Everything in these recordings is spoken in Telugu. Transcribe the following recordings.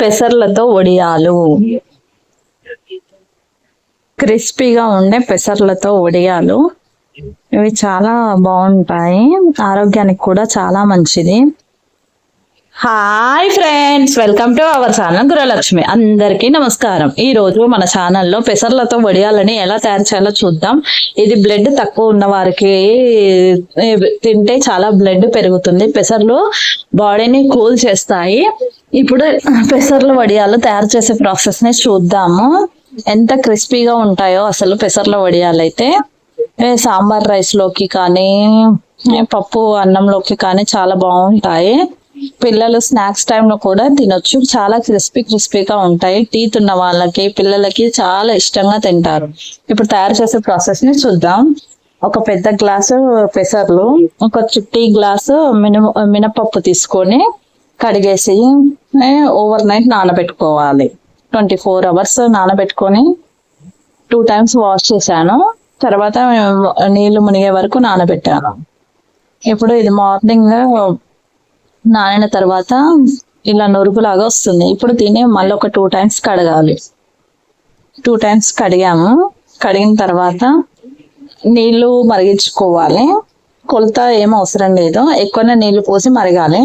పెసర్లతో వడియాలు. క్రిస్పీగా ఉండే పెసర్లతో వడియాలు. ఇవి చాలా బాగుంటాయి. ఆరోగ్యానికి కూడా చాలా మంచిది. Hi friends welcome to our channel Gruhalakshmi అందరికీ నమస్కారం ఈ రోజు మన ఛానల్లో పెసర్లతో వడియాలని ఎలా తయారు చేయాలో చూద్దాం. ఇది బ్లడ్ తక్కువ ఉన్న వారికి తింటే చాలా బ్లడ్ పెరుగుతుంది. పెసర్లు బాడీని కూల్ చేస్తాయి. ఇప్పుడు పెసర్ల వడియాలు తయారు చేసే ప్రాసెస్ని చూద్దాము. ఎంత క్రిస్పీగా ఉంటాయో అసలు పెసర్ల వడియాలు అయితే. సాంబార్ రైస్లోకి కానీ పప్పు అన్నంలోకి కానీ చాలా బాగుంటాయి. పిల్లలు స్నాక్స్ టైంలో కూడా తినొచ్చు. చాలా క్రిస్పీ క్రిస్పీగా ఉంటాయి. టీత్ ఉన్న వాళ్ళకి పిల్లలకి చాలా ఇష్టంగా తింటారు. ఇప్పుడు తయారు చేసే ప్రాసెస్ని చూద్దాం. ఒక పెద్ద గ్లాసు పెసర్లు ఒక చుట్టి గ్లాసు మిన మినపప్పు తీసుకొని కడిగేసి ఓవర్ నైట్ నానబెట్టుకోవాలి. ట్వంటీ ఫోర్ అవర్స్ నానబెట్టుకొని టూ టైమ్స్ వాష్ చేశాను. తర్వాత నీళ్ళు మునిగే వరకు నానబెట్టాను. ఇప్పుడు ఇది మార్నింగ్ నానిన తర్వాత ఇలా నురుగులాగా వస్తుంది. ఇప్పుడు దీన్ని మళ్ళీ ఒక టూ టైమ్స్ కడగాలి. టూ టైమ్స్ కడిగాము. కడిగిన తర్వాత నీళ్ళు మరిగించుకోవాలి. కొలత ఏం అవసరం లేదు. ఎక్కువనే నీళ్ళు పోసి మరగాలి.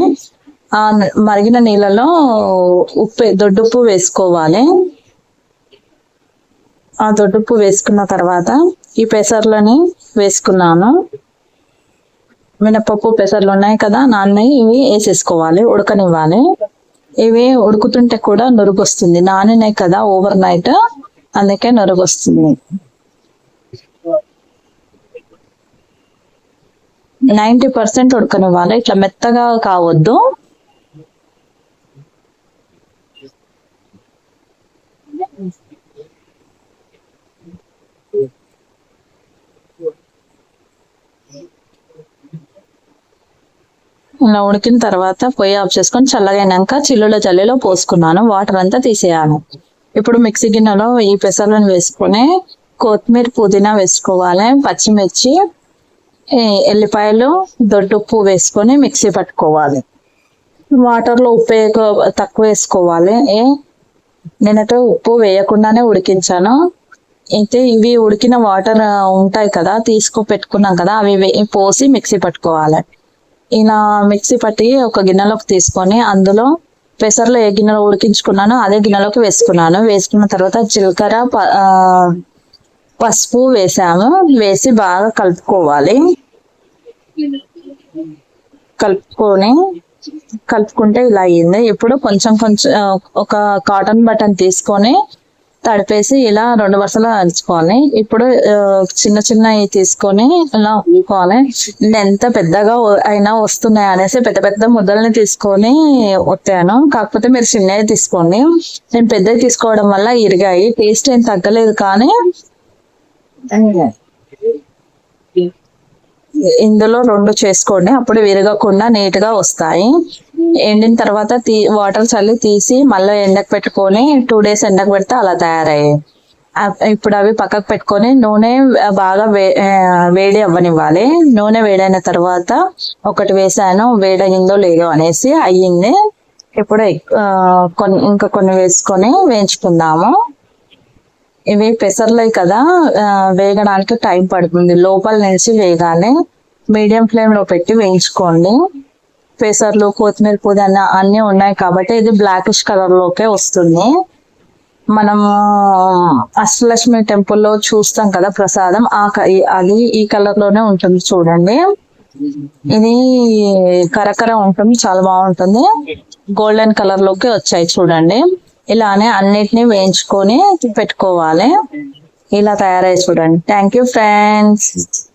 ఆ మరిగిన నీళ్ళలో ఉప్పు దొడ్డుప్పు వేసుకోవాలి. ఆ దొడ్డుప్పు వేసుకున్న తర్వాత ఈ పెసర్లని వేసుకున్నాను. మినపప్పు పెసర్లు ఉన్నాయి కదా నాన్నవి ఇవి వేసేసుకోవాలి ఉడకనివ్వాలి. ఇవి ఉడుకుతుంటే కూడా నురుగు వస్తుంది నానినాయి కదా ఓవర్ నైట్ అందుకే నురుగు వస్తుంది నైంటీ పర్సెంట్ ఉడకనివ్వాలి. ఇట్లా మెత్తగా కావద్దు. ఇలా ఉడికిన తర్వాత పొయ్యి ఆఫ్ చేసుకొని చల్లగైనాక చిల్లుల జల్లిలో పోసుకున్నాను. వాటర్ అంతా తీసేయాను ఇప్పుడు మిక్సీ గిన్నెలో ఈ పెసర్లను వేసుకొని కొత్తిమీర పుదీనా వేసుకోవాలి. పచ్చిమిర్చి ఎల్లిపాయలు దొడ్డుప్పు వేసుకొని మిక్సీ పట్టుకోవాలి. వాటర్లో ఉప్పు ఎక్కువ- తక్కువ వేసుకోవాలి. ఏ- నేనైతే ఉప్పు వేయకుండానే ఉడికించాను. అయితే ఇవి ఉడికిన వాటర్ ఉంటాయి కదా తీసుకో పెట్టుకున్నాం కదా అవి పోసి మిక్సీ పట్టుకోవాలి. ఇలా మిక్సీ పట్టి ఒక గిన్నెలోకి తీసుకొని అందులో పెసర్లో ఏ గిన్నెలో ఉడికించుకున్నానో అదే గిన్నెలోకి వేసుకున్నాను. వేసుకున్న తర్వాత జీలకర్ర ప- పసుపు వేసాము. వేసి బాగా కలుపుకోవాలి. కలుపుకొని కలుపుకుంటే ఇలా అయింది. ఇప్పుడు కొంచెం కొంచెం ఒక కాటన్ బటన్ తీసుకొని తడిపేసి ఇలా రెండు వరుసలు అరుచుకోవాలి. ఇప్పుడు చిన్న చిన్నవి తీసుకొని ఇలా ఉంచుకోవాలి నేను ఎంత పెద్దగా అయినా వస్తున్నాయి అనేసి పెద్ద పెద్ద ముద్దల్ని తీసుకొని ఒత్తాను. కాకపోతే మీరు చిన్నవి తీసుకోండి. నేను పెద్దవి తీసుకోవడం వల్ల ఇరిగాయి. టేస్ట్ ఏం తగ్గలేదు కానీ ఇందులో రెండు చేసుకోండి. అప్పుడు విరగకుండా నీట్గా వస్తాయి. ఎండిన తర్వాత తీ వాటర్ చల్లి తీసి మళ్ళీ ఎండకు పెట్టుకొని టూ డేస్ ఎండకు పెడితే అలా తయారయ్యాయి. ఇప్పుడు అవి పక్కకు పెట్టుకొని నూనె బాగా వే వేడి అవ్వనివ్వాలి. నూనె వేడైన తర్వాత ఒకటి వేసాను వేడయిందో లేదో అనేసి అయ్యింది. ఇప్పుడు కొన్ని ఇంకా కొన్ని వేసుకొని వేయించుకుందాము. ఇవి పెసర్లే కదా వేగడానికి టైం పడుతుంది. లోపల నుంచి వేగాలి. మీడియం ఫ్లేమ్లో పెట్టి వేయించుకోండి. పెసర్లు కొత్తిమీర పుదీనా అన్ని ఉన్నాయి కాబట్టి ఇది బ్లాకిష్ కలర్ లోకే వస్తుంది. మనం అష్టలక్ష్మి టెంపుల్లో చూస్తాం కదా ప్రసాదం. ఆ క- అది ఈ కలర్లోనే ఉంటుంది చూడండి. ఇది కరకర ఉంటుంది చాలా బాగుంటుంది. గోల్డెన్ కలర్లోకి వచ్చాయి చూడండి. ఇలానే అన్నిటిని వేయించుకొని పెట్టుకోవాలి. ఇలా తయారై చూడండి. Thank you friends